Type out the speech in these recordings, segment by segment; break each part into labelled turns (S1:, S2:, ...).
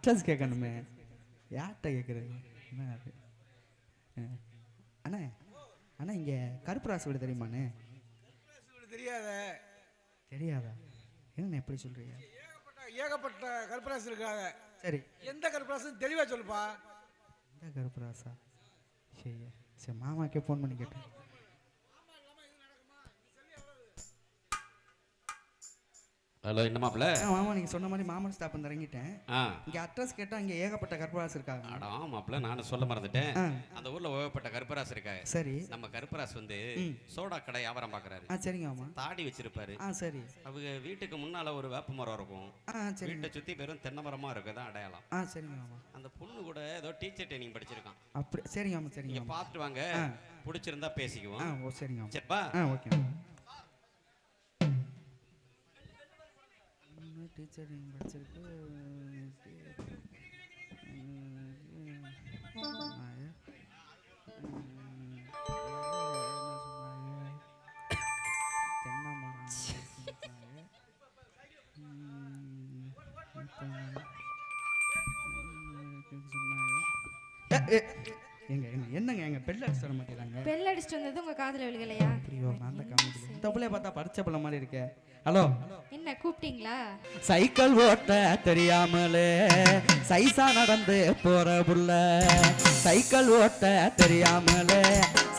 S1: Address கேட்கணுமே யார்கிட்ட கேட்குறது என்ன. அண்ணே அண்ணா இங்கே கருப்பராசு வீடு தெரியுமாண்ணே?
S2: தெரியாத.
S1: தெரியாதா? என்னண்ணே எப்படி சொல்கிறீங்க
S2: ஏகப்பட்ட கருப்பராசு இருக்காங்க.
S1: சரி.
S2: எந்த கருப்பராசு தெளிவா சொல்லுப்பா.
S1: இந்த கருப்பராசா சரி சரி மாமாக்கே ஃபோன் பண்ணி கேட்டேன்.
S3: ஹலோ என்ன மாப்பிள்ள?
S1: ஆ மாமா நீங்கள் சொன்ன மாதிரி மாமன் ஸ்டாப் இறங்கிட்டேன். இங்கே அட்ரஸ் கேட்டால் இங்கே ஏகப்பட்ட கருப்பராசு இருக்காங்க.
S3: அடா மாப்பிள்ள நானும் சொல்ல மறந்துட்டேன். அந்த ஊர்ல ஓகப்பட்ட கருப்பராசு இருக்காங்க
S1: சரி.
S3: நம்ம கருப்பராசு வந்து. சோடா கடை வியாபாரம் பார்க்கறாரு
S1: ஆ சரிங்க மாமா.
S3: தாடி வச்சிருப்பாரு.
S1: ஆ சரி.
S3: அவங்க வீட்டுக்கு முன்னால ஒரு வேப்ப மரம் இருக்கும். வீட்டை சுத்தி வெறும் தென்னை மரமா இருக்குதான் அடையாளம்.
S1: ஆ சரிங்க மாமா.
S3: அந்த பொண்ணு கூட ஏதோ டீச்சர் ட்ரைனிங் படிச்சிருக்கான்.
S1: அப்படி சரிங்க மாமா சரிங்க
S3: பார்த்துட்டு வாங்க. பிடிச்சிருந்தா பேசிக்குவோம்.
S1: ஓ சரிங்க
S3: சரிப்பா?
S1: ஓகே டீச்சர் நீங்கள் படிச்சிருக்கு தென்னை மரம் சொன்னாங்க. என்னங்க எங்க பெல் அடிச்சு தர மாட்டேங்கிறாங்க
S4: பெல் அடிச்சுட்டு வந்தது உங்க காதுல விழுகலையா
S1: அப்படியோ நான் தான் காமெடி பிள்ளைய பார்த்தா படிச்ச பிள்ளை மாதிரி இருக்கே. ஹலோ.
S4: என்ன கூப்பிட்டீங்களா?
S1: சைக்கிள் ஓட்ட தெரியாமலே சைசா நடந்து போற புள்ள. சைக்கிள் ஓட்ட தெரியாமலே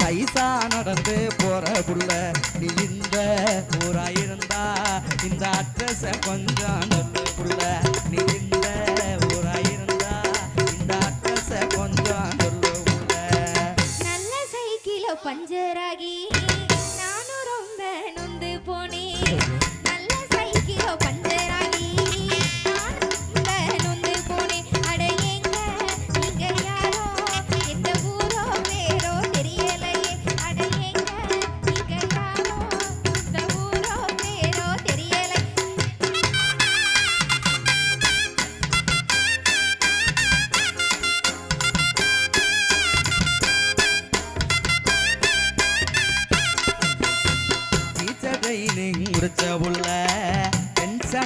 S1: சைசா நடந்து போற புள்ள. நீ இந்த ஊரா இருந்தா இந்த அட்ரஸ கொஞ்சம் புள்ள.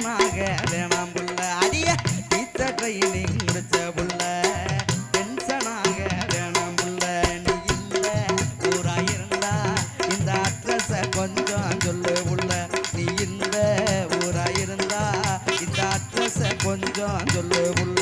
S1: டென்ஷனாக வேணாம் புள்ள அடிய டீச்சர் ட்ரைனிங் முடிச்ச புள்ள. டென்ஷனாக வேணாம் புள்ள நீ இல்ல ஊரா இருந்தா இந்த அட்ரஸ கொஞ்சம் சொல்லு புள்ள நீ இந்த ஊரா இருந்தா இந்த அட்ரஸ கொஞ்சம் சொல்லு புள்ள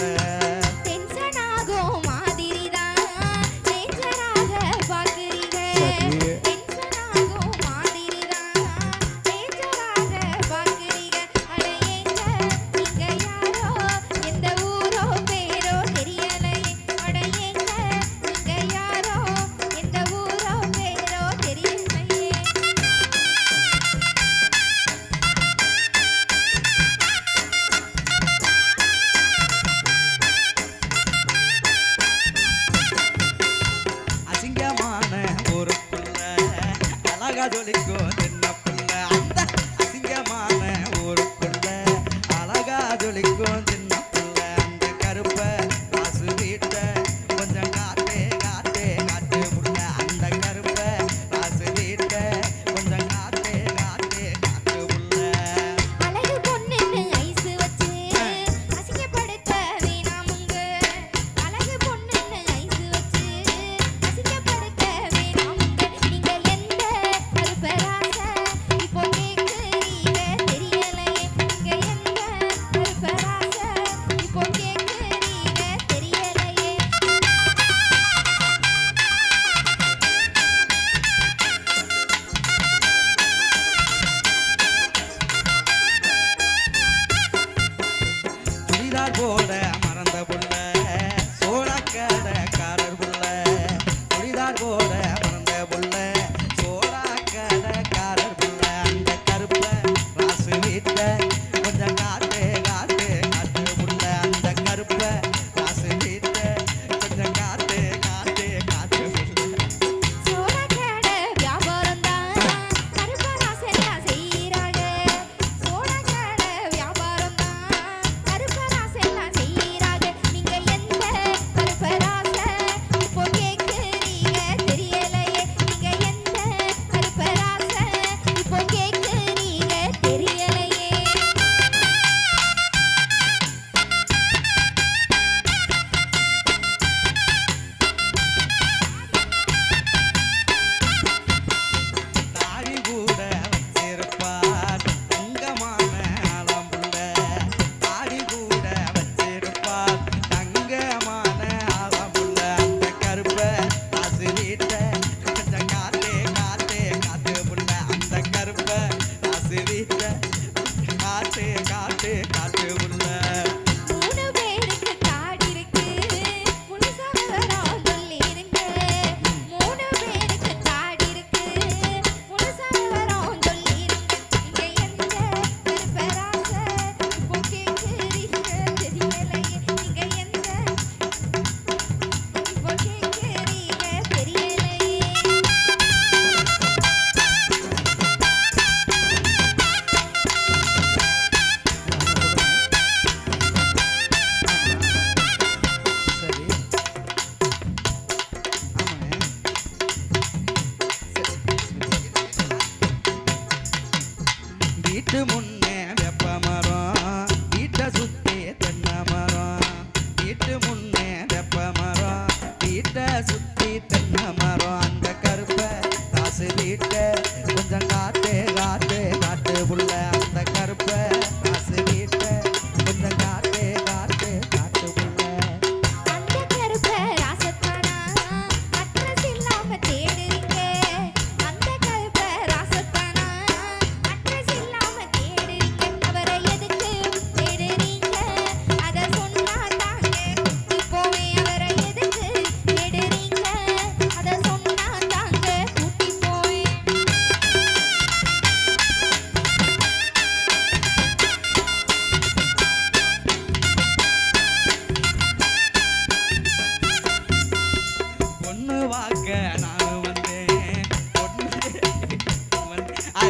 S1: வீட்டு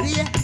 S1: yeah.